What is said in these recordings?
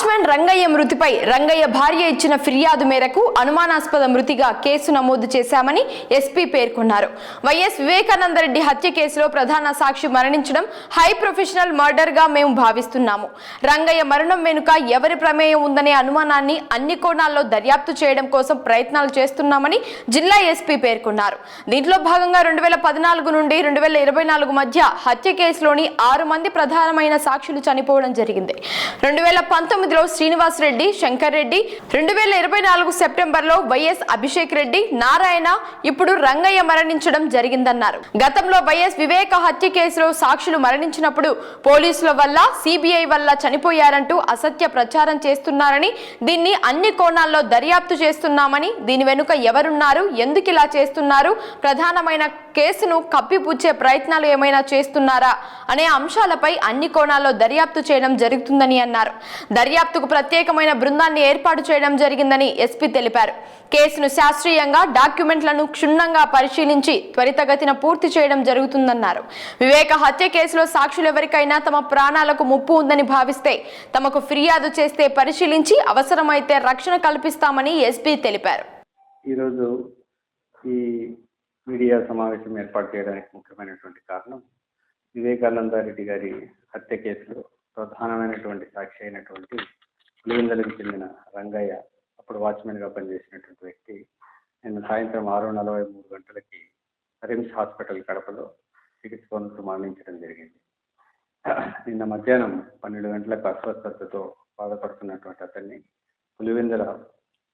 Watchman Rangayya మృతిపై రంగయ్య భార్య ఇచ్చిన ఫిర్యాదు మేరకు అనుమానాస్పద మృతిగా కేసు నమోదు చేశామని ఎస్పీ పేర్కొన్నారు. వైఎస్ వివేకానందరెడ్డి హత్య కేసులో ప్రధాన సాక్షి మరణించడం హై ప్రొఫెషనల్ మర్డర్గా మేము భావిస్తున్నాము. రంగయ్య మరణం వెనుక ఎవరి ప్రమేయం ఉందనే అనుమానాన్ని అన్ని కోణాల్లో దర్యాప్తు చేయడం కోసం ప్రయత్నాలు చేస్తున్నామని జిల్లా ఎస్పీ పేర్కొన్నారు. దీంట్లో భాగంగా రెండు వేల పద్నాలుగు నుండి రెండు వేల ఇరవై నాలుగు మధ్య హత్య కేసులోని ఆరు మంది ప్రధానమైన సాక్షులు చనిపోవడం జరిగింది. రెండు వేల పంతొమ్మిదిలో శ్రీనివాస్ రెడ్డి శంకర్ రెడ్డి. రెండు వేల ఇరవై నాలుగు సెప్టెంబర్లో వైఎస్ అభిషేక్ రెడ్డి నారాయణ ఇప్పుడు రంగయ్య మరణించడం జరిగిందన్నారు. గతంలో వైఎస్ వివేక హత్య కేసులో సాక్షులు మరణించినప్పుడు పోలీసుల వల్ల సిబిఐ వల్ల చనిపోయారంటూ అసత్య ప్రచారం చేస్తున్నారని దీన్ని అన్ని కోణాల్లో దర్యాప్తు చేస్తున్నామని దీని వెనుక ఎవరున్నారు ఎందుకు ఇలా చేస్తున్నారు ప్రధానమైన కేసును కప్పిపుచ్చే ప్రయత్నాలు ఏమైనా చేస్తున్నారా అనే అంశాలపై అన్ని కోణాల్లో దర్యాప్తు చేయడం జరుగుతుందని అన్నారు. దర్యాప్తుకు ప్రత్యేకమైన బృందాన్ని ఏర్పాటు చేయడం జరిగిందని ఎస్పీ తెలిపారు. కేసును శాస్త్రీయంగా డాక్యుమెంట్లను క్షుణ్ణంగా పరిశీలించి త్వరితగతిన పూర్తి చేయడం జరుగుతుందన్నారు. వివేక హత్య కేసులో సాక్షులెవరికైనా తమ ప్రాణాలకు ముప్పు ఉందని భావిస్తే తమకు ఫిర్యాదు చేస్తే పరిశీలించి అవసరమైతే రక్షణ కల్పిస్తామని ఎస్పీ తెలిపారు. ఈరోజు ఈ మీడియా సమావేశం ఏర్పాటు చేయడానికి ముఖ్యమైనటువంటి కారణం వివేకానంద రెడ్డి గారి హత్య కేసులో ప్రధానమైనటువంటి సాక్షి అయినటువంటి పులివెందలకు చెందిన రంగయ్య అప్పుడు వాచ్మెన్గా పనిచేసినటువంటి వ్యక్తి నిన్న సాయంత్రం ఆరు నలభై మూడు గంటలకి రిమ్స్ హాస్పిటల్ కడపలో చికిత్స పొందుతూ మరణించడం జరిగింది. నిన్న మధ్యాహ్నం పన్నెండు గంటలకు అస్వస్థతతో బాధపడుతున్నటువంటి అతన్ని పులివెందుల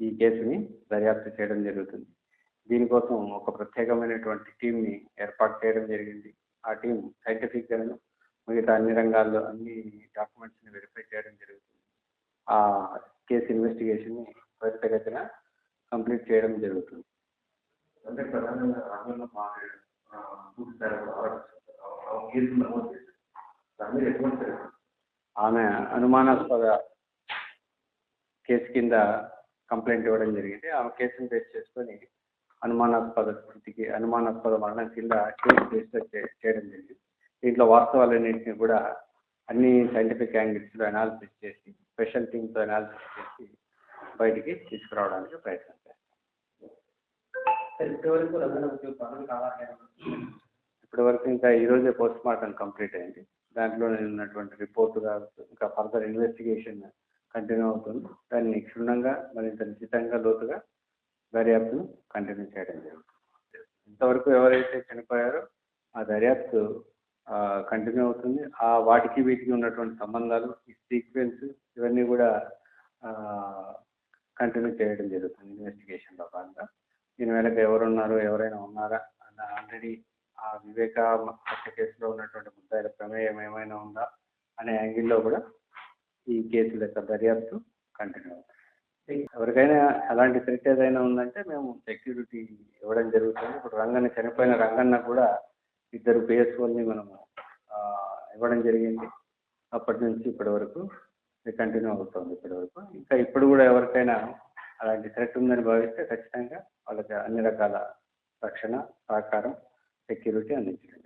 ఈ కేసుని దర్యాప్తు చేయడం జరుగుతుంది. దీనికోసం ఒక ప్రత్యేకమైనటువంటి టీంని ఏర్పాటు చేయడం జరిగింది. ఆ టీం సైంటిఫిక్గాను మిగతా అన్ని రంగాల్లో అన్ని డాక్యుమెంట్స్ని వెరిఫై చేయడం జరుగుతుంది. ఆ కేసు ఇన్వెస్టిగేషన్ని త్వరితగతిన కంప్లీట్ చేయడం జరుగుతుంది. అంటే ప్రధానంగా? ఆమె అనుమానాస్పద కేసు కింద కంప్లైంట్ ఇవ్వడం జరిగింది. ఆమె కేసును బేస్ చేసుకొని అనుమానాస్పద స్థితికి అనుమానాస్పద మరణం కింద కేసు రిజిస్టర్ చేయడం జరిగింది. దీంట్లో వాస్తవాలన్నింటినీ కూడా అన్ని సైంటిఫిక్ యాంగిల్స్లో అనాలిసిస్ చేసి స్పెషల్ టీమ్తో అనాలిసిస్ చేసి బయటికి తీసుకురావడానికి ప్రయత్నం చేస్తాం. ఇప్పటి వరకు ఇంకా ఈ రోజే పోస్ట్ మార్టం కంప్లీట్ అయింది. దాంట్లో ఉన్నటువంటి రిపోర్ట్ ఇంకా ఫర్దర్ ఇన్వెస్టిగేషన్ కంటిన్యూ అవుతుంది. దాన్ని క్షుణ్ణంగా మరింత నిశ్చితంగా లోతుగా దర్యాప్తును కంటిన్యూ చేయడం జరుగుతుంది. ఇంతవరకు ఎవరైతే చనిపోయారో ఆ దర్యాప్తు కంటిన్యూ అవుతుంది. ఆ వాటికి వీటికి ఉన్నటువంటి సంబంధాలు ఈ సీక్వెన్స్ ఇవన్నీ కూడా కంటిన్యూ చేయడం జరుగుతుంది. ఇన్వెస్టిగేషన్లో భాగంగా. దీని వెనక ఎవరున్నారు ఎవరైనా ఉన్నారా అన్న ఆల్రెడీ ఆ వివేక హత్య కేసులో ఉన్నటువంటి ముద్దాయిల ప్రమేయం ఏమైనా ఉందా అనే యాంగిల్లో కూడా ఈ కేసుల యొక్క దర్యాప్తు కంటిన్యూ అవుతుంది. ఎవరికైనా అలాంటి థ్రెట్ ఏదైనా ఉందంటే మేము సెక్యూరిటీ ఇవ్వడం జరుగుతుంది. ఇప్పుడు రంగన్న చనిపోయిన రంగన్న కూడా ఇద్దరు పిఎస్ఓల్ని మనము ఇవ్వడం జరిగింది. అప్పటి నుంచి ఇప్పటి వరకు ఇది కంటిన్యూ అవుతుంది ఇప్పటి వరకు. ఇంకా ఇప్పుడు కూడా ఎవరికైనా అలాంటి థ్రెట్ ఉందని భావిస్తే ఖచ్చితంగా వాళ్ళకి అన్ని రకాల రక్షణ సహకారం సెక్యూరిటీ అందించడం.